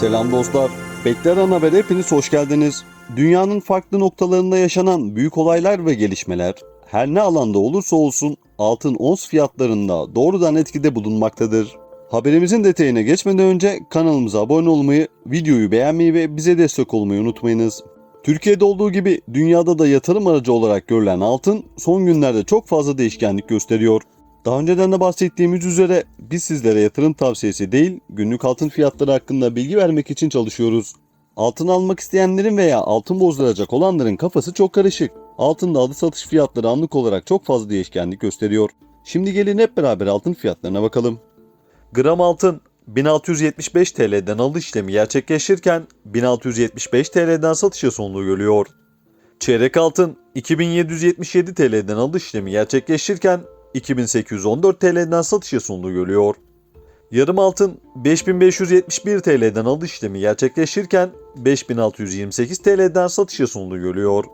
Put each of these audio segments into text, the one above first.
Selam dostlar. Bekler Ana Haber'e hepiniz hoş geldiniz. Dünyanın farklı noktalarında yaşanan büyük olaylar ve gelişmeler her ne alanda olursa olsun altın ons fiyatlarında doğrudan etkide bulunmaktadır. Haberimizin detayına geçmeden önce kanalımıza abone olmayı, videoyu beğenmeyi ve bize destek olmayı unutmayınız. Türkiye'de olduğu gibi dünyada da yatırım aracı olarak görülen altın son günlerde çok fazla değişkenlik gösteriyor. Daha önceden de bahsettiğimiz üzere biz sizlere yatırım tavsiyesi değil, günlük altın fiyatları hakkında bilgi vermek için çalışıyoruz. Altın almak isteyenlerin veya altın bozduracak olanların kafası çok karışık. Altında alı satış fiyatları anlık olarak çok fazla değişkenlik gösteriyor. Şimdi gelin hep beraber altın fiyatlarına bakalım. Gram altın 1675 TL'den alış işlemi gerçekleşirken 1675 TL'den satışa sonluğu görüyor. Çeyrek altın 2777 TL'den alış işlemi gerçekleşirken 2814 TL'den satışa sonluğu görüyor. Yarım altın 5571 TL'den alış işlemi gerçekleşirken 5628 TL'den satışa sonluğu görüyor.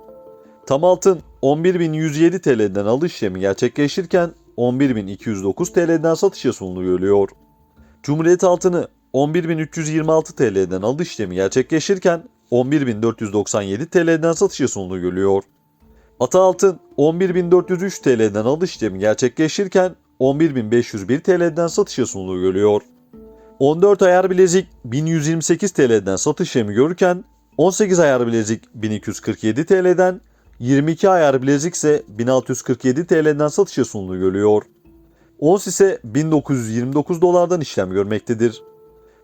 Tam altın 11107 TL'den alış işlemi gerçekleşirken 11209 TL'den satışa sonluğu görüyor. Cumhuriyet altını 11326 TL'den alış işlemi gerçekleşirken 11497 TL'den satışa sonluğu görüyor. Ata altın 11403 TL'den alış işlemi gerçekleşirken 11501 TL'den satışa sunuluğu görüyor. 14 ayar bilezik 1128 TL'den satış işlemi görürken 18 ayar bilezik 1247 TL'den 22 ayar bilezik ise 1647 TL'den satışa sunuluğu görüyor. Ons ise 1929 dolardan işlem görmektedir.